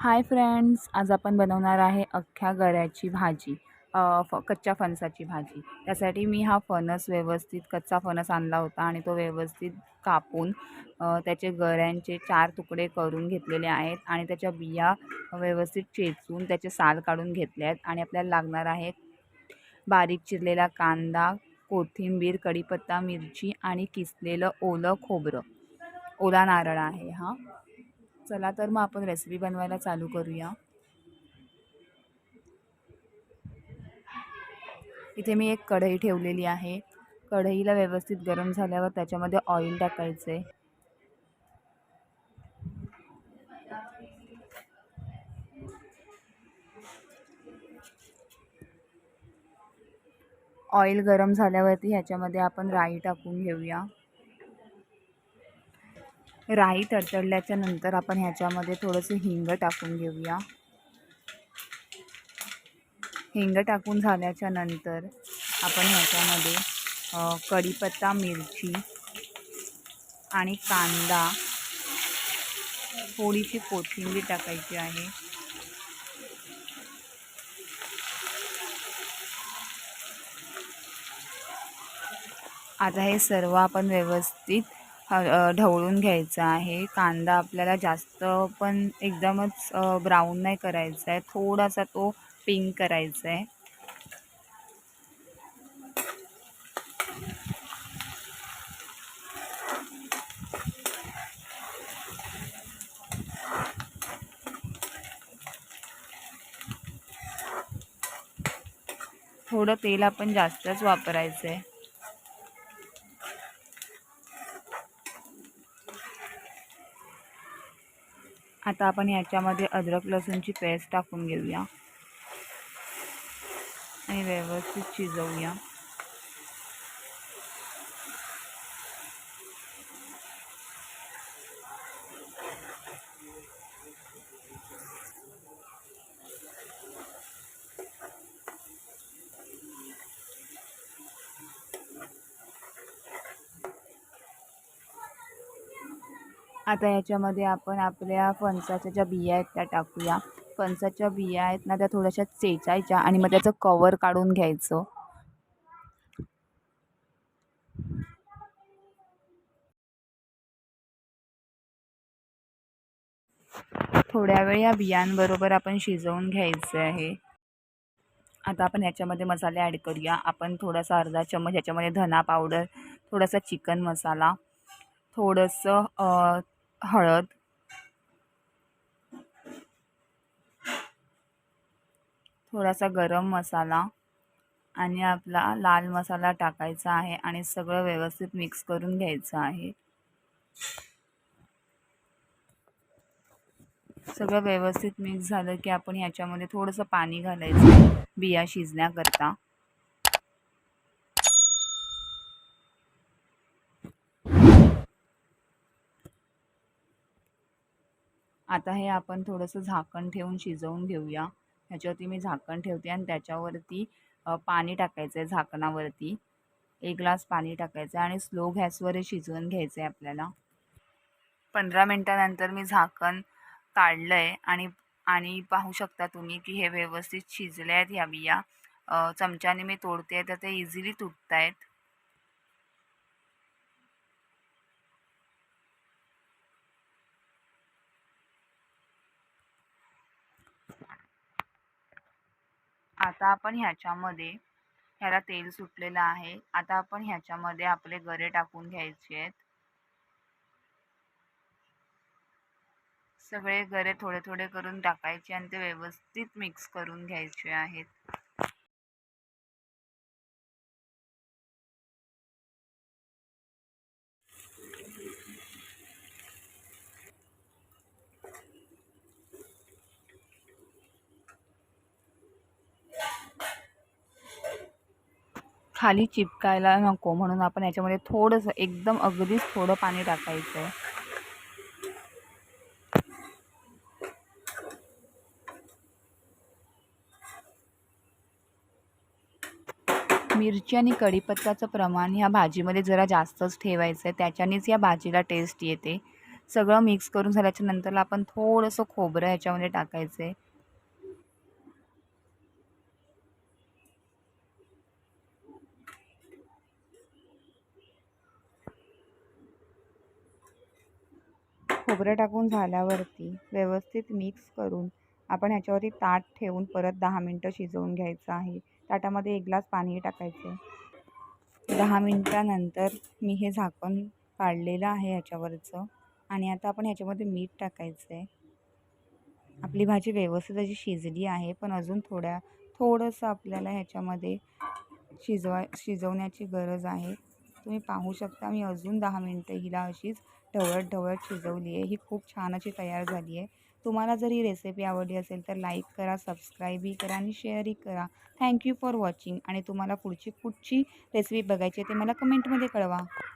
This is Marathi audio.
हाय फ्रेंड्स आज आपण बनवणार आहे अख्ख्या गऱ्याची भाजी फ कच्च्या फणसाची भाजी. त्यासाठी मी हा फणस व्यवस्थित कच्चा फणस आणला होता आणि तो व्यवस्थित कापून त्याचे गऱ्यांचे चार तुकडे करून घेतलेले आहेत आणि त्याच्या बिया व्यवस्थित चेचून त्याचे साल काढून घेतले आहेत आणि आपल्याला लागणार आहे बारीक चिरलेला कांदा कोथिंबीर कढीपत्ता मिरची आणि किसलेलं ओलं खोबरं. ओला नारळ आहे हा. चला तर मग आपण रेसिपी बनवायला चालू करूया. इथे मी एक कढई ठेवलेली आहे. कढईला व्यवस्थित गरम झाल्यावर त्याच्यामध्ये ऑइल टाकायचं. आहे ऑइल गरम झाल्यावरती ह्याच्यामध्ये आपण राई टाकून घेऊया. राई तडतडल्याच्या नंतर आपण ह्याच्यामध्ये थोडंसं हिंग टाकून घेऊया. हिंग टाकून झाल्याच्यानंतर आपण ह्याच्यामध्ये कढीपत्ता मिरची आणि कांदा थोडीशी कोथिंबीर टाकायची आहे. आता हे सर्व आपण व्यवस्थित ढवळून घ्यायचं आहे. कांदा आपल्याला जास्त पण एकदमच ब्राऊन नाही करायचा आहे. थोडासा तो पिंक करायचा आहे. थोडं तेल आपण जास्तच वापरायचं आहे. आता आपण याच्यामध्ये अद्रक लसूणची पेस्ट टाकून घेऊया. आणि व्यवस्थित शिजवूया. आता ह्याच्यामध्ये आपण आपल्या फणसाच्या ज्या बिया आहेत त्या टाकूया. फणसाच्या बिया आहेत ना त्या थोड्याशा चेचायच्या आणि मग त्याचं कवर काढून घ्यायचं. थोड्या वेळ या बियांबरोबर आपण शिजवून घ्यायचं आहे. आता आपण ह्याच्यामध्ये मसाले ॲड करूया. आपण थोडासा अर्धा चम्मच ह्याच्यामध्ये धना पावडर थोडासा चिकन मसाला थोडंसं हळद. थोडासा गरम मसाला आणि आपला लाल मसाला टाकायचा आहे आणि सगळं व्यवस्थित मिक्स करून घ्यायचं आहे. सगळं व्यवस्थित मिक्स झालं की आपण ह्याच्यामध्ये थोडंसं पाणी घालायचं बिया शिजण्याकरता. आता हे आपण थोडंसं झाकण ठेवून शिजवून घेऊया. ह्याच्यावरती मी झाकण ठेवते आणि त्याच्यावरती पाणी टाकायचं आहे झाकणावरती. एक ग्लास पाणी टाकायचं आहे आणि स्लो गॅसवर हे शिजवून घ्यायचं आहे आपल्याला. पंधरा मिनटानंतर मी झाकण काढलं आहे आणि आणि पाहू शकता तुम्ही की हे व्यवस्थित शिजले आहेत ह्या बिया. चमच्याने मी तोडते आहे तर ते इझिली तुटत आहेत आता आपण ह्याच्यामध्ये ह्याला तेल सुटलेलं आहे. आता आपण ह्याच्यामध्ये आपले गरे टाकून घ्यायचे आहेत. सगळे गरे थोडे थोडे करून टाकायचे आणि ते व्यवस्थित मिक्स करून घ्यायचे आहेत. खाली चिपकायला नको म्हणून आपण याच्यामध्ये थोडंसं एकदम अगदीच थोडं पाणी टाकायचं आहे मिरची आणि कढीपत्त्याचं प्रमाण ह्या भाजीमध्ये जरा जास्तच ठेवायचं आहे त्याच्यानेच या भाजीला टेस्ट येते. सगळं मिक्स करून झाल्याच्या नंतरला आपण थोडंसं खोबरं ह्याच्यामध्ये टाकायचं आहे खोबरं टाकून झाल्यावरती व्यवस्थित मिक्स करून आपण ह्याच्यावरती ताट ठेवून परत दहा मिनटं शिजवून घ्यायचं आहे. ताटामध्ये एक ग्लास पाणी टाकायचं आहे. दहा मिनटानंतर मी हे झाकण काढलेलं आहे ह्याच्यावरचं आणि आता आपण ह्याच्यामध्ये मीठ टाकायचं आहे. आपली भाजी व्यवस्थित अशी शिजली आहे पण अजून थोड्या थोडंसं आपल्याला ह्याच्यामध्ये शिजवा शिजवण्याची गरज आहे. तुम्ही पाहू शकता मी अजून दहा मिनटं हिला अशीच ढवळत ढवळत शिजवली आहे. ही खूप छान अशी तयार झाली आहे. तुम्हाला जर ही रेसिपी आवडली असेल तर लाईक करा सबस्क्राईबही करा आणि शेअरही करा. थँक्यू फॉर वॉचिंग आणि तुम्हाला पुढची कुठची रेसिपी बघायची आहे ते मला कमेंटमध्ये कळवा.